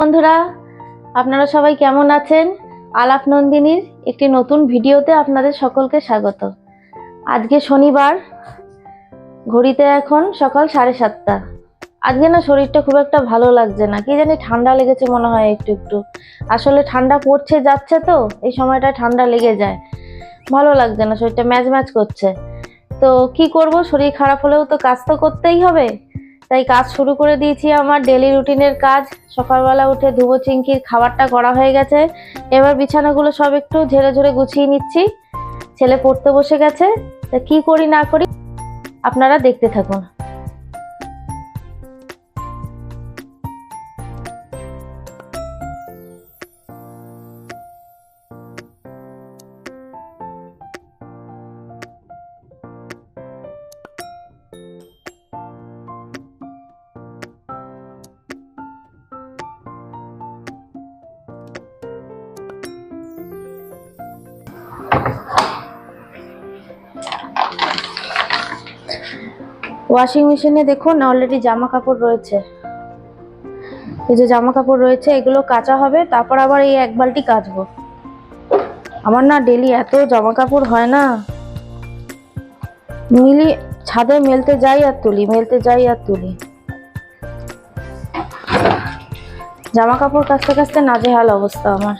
বন্ধুরা, আপনারা সবাই কেমন আছেন? আলাপ নন্দিনীর একটি নতুন ভিডিওতে আপনাদের সকলকে স্বাগত। আজকে শনিবার, ঘড়িতে এখন সকাল সাড়ে সাতটা। আজকে না শরীরটা খুব একটা ভালো লাগছে না, কি জানি ঠান্ডা লেগেছে মনে হয় একটু একটু। আসলে ঠান্ডা পড়ছে, যাচ্ছে তো, এই সময়টা ঠান্ডা লেগে যায়। ভালো লাগছে না, শরীরটা ম্যাচ ম্যাচ করছে। তো কি করব, শরীর খারাপ হলেও তো কাজ তো করতেই হবে। তাই কাজ শুরু করে দিয়েছি আমার ডেলি রুটিনের কাজ। সকালবেলা উঠে ধুবো, চিংকির খাবারটা করা হয়ে গেছে। এবার বিছানাগুলো সব একটু ঝেড়ে ঝরে গুছিয়ে নিচ্ছি। ছেলে পড়তে বসে গেছে। তা কী করি, না করি, আপনারা দেখতে থাকুন। ওয়াশিং মেশিনে দেখুন অলরেডি জামা কাপড় রয়েছে। এই যে জামা কাপড় রয়েছে, এগুলো কাচা হবে, তারপর আবার এই এক বালতি কাচবো। আমার না ডেলি এত জামা কাপড় হয় না। মিলি, ছাদে মেলতে যাই আর তুলি, মেলতে যাই আর তুলি। জামা কাপড় কাচতে কাচতে নাজেহাল অবস্থা আমার।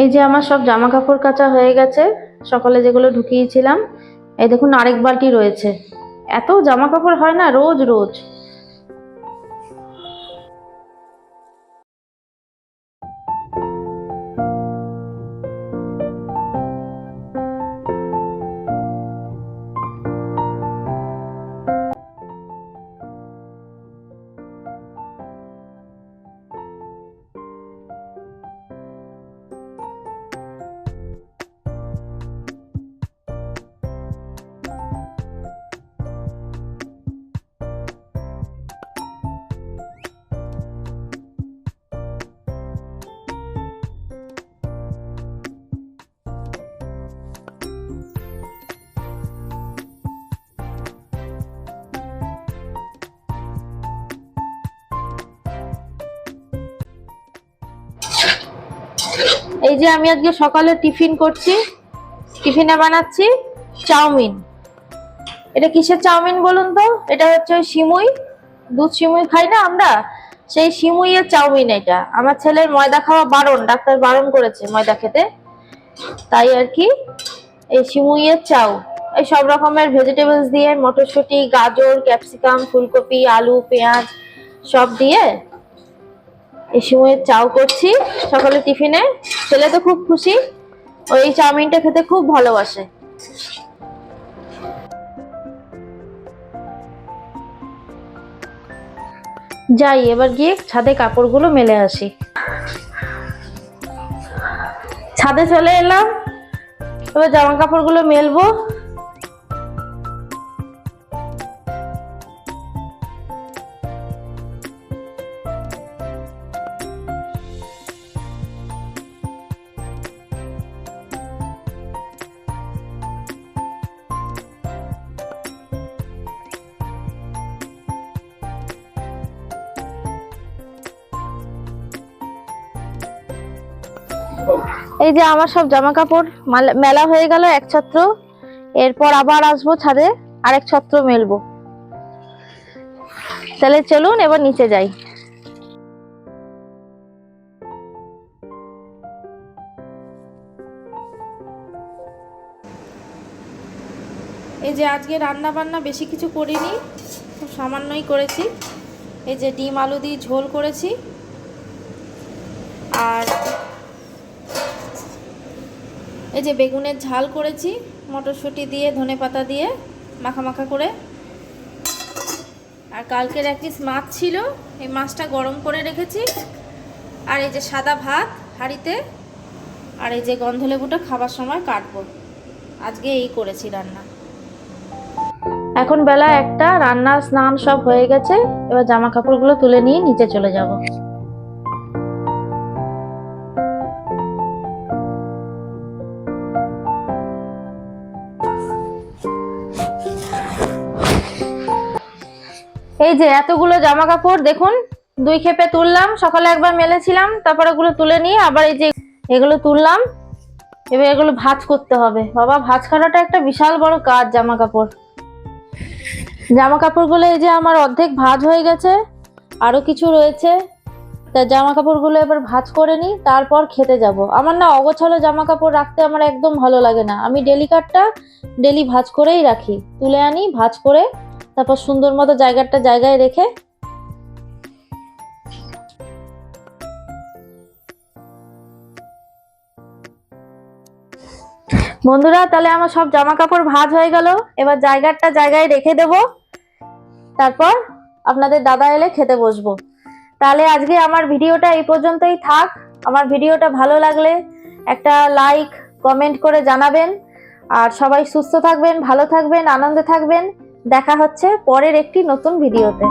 এই যে আমার সব জামা কাপড় কাচা হয়ে গেছে, সকালে যেগুলো ঢুকিয়েছিলাম, এই দেখুন আরেক বালতি রয়েছে। এত জামা কাপড় হয় না, রোজ রোজ। এই যে আমি আজকে সকালে টিফিন করছি। টিফিনে বানাচ্ছি চাউমিন। এটা কিসের চাউমিন বলুন তো? এটা হচ্ছে ওই সিমুই। দুধ সিমুই খাই না আমরা? সেই সিমুইয়ের চাউমিন এটা। আমার ছেলের ময়দা খাওয়া বারণ, ডাক্তার বারণ করেছে ময়দা খেতে। তাই আর কি, এই সিমুইয়ের চাউ। এই সব রকমের ভেজিটেবলস দিয়ে মটরশুঁটি, গাজর ক্যাপসিকাম ফুলকপি, আলু, পেঁয়াজ সব দিয়ে এই সময়ের চাও করছি সকালে টিফিনে। ছেলে তো খুব খুশি। ওই চাউমিনটা খেতে খুব ভালোবাসে। যাই, এবার গিয়ে ছাদে কাপড়গুলো মেলে আসি। ছাদে চলে এলাম। এবার জামা কাপড়গুলো মেলবো। এই যে আমার সব জামা কাপড় মেলা হয়ে গেল এক ছত্র। এরপর আবার আসব ছাদে, আরেক ছত্র মেলবো। তাহলে চলুন, এবার নিচে যাই। এই যে আজকে রান্না বান্না বেশি কিছু করিনি, খুব সামান্যই করেছি। এই যে ডিম, আলু দিয়ে ঝোল করেছি। আর এই যে বেগুনের ঝাল করেছি, মটরশুঁটি দিয়ে, ধনে পাতা দিয়ে, মাখা মাখা করে। আর কালকের এক পিস মাছ ছিল, এই মাছটা গরম করে রেখেছি। আর এই যে সাদা ভাত হাঁড়িতে, আর এই যে গন্ধলেবুটা খাবার সময় কাটবো। আজকে এই করেছি রান্না। এখন বেলা একটা রান্না স্নান সব হয়ে গেছে, এবার জামা কাপড়গুলো তুলে নিয়ে নিচে চলে যাব। এই যে এতগুলো জামা কাপড় দেখুন, দুই খেপে তুললাম, সকালে একবার মেলেছিলাম, তারপর ওগুলো তুলে নিয়ে আবার এই যে এগুলো তুললাম, এবার এগুলো ভাজ করতে হবে। বাবা, ভাজ করাটা একটা বিশাল বড় কাজ জামা কাপড় জামা কাপড়গুলো এই যে আমার অর্ধেক ভাজ হয়ে গেছে, আরও কিছু রয়েছে, তা জামা কাপড়গুলো এবার ভাজ করে নিই, তারপর খেতে যাব। আমার না অগোছালো জামা কাপড় রাখতে আমার একদম ভালো লাগে না। আমি ডেলি কাটটা ডেলি ভাজ করেই রাখি। তুলে আনি, ভাজ করে তারপর সুন্দর মতো জায়গাটা জায়গায় রেখে বন্ধুরা, তাহলে আমার সব জামা কাপড় ভাজ হয়ে গেল। এবার জায়গাটা জায়গায় রেখে দেব। তারপর আপনাদের দাদা এলে খেতে বসবো। তাহলে আজকে আমার ভিডিওটা এই পর্যন্তই থাক। আমার ভিডিওটা ভালো লাগলে একটা লাইক কমেন্ট করে জানাবেন। আর সবাই সুস্থ থাকবেন, ভালো থাকবেন, আনন্দে থাকবেন। দেখা হচ্ছে পরের একটি নতুন ভিডিওতে।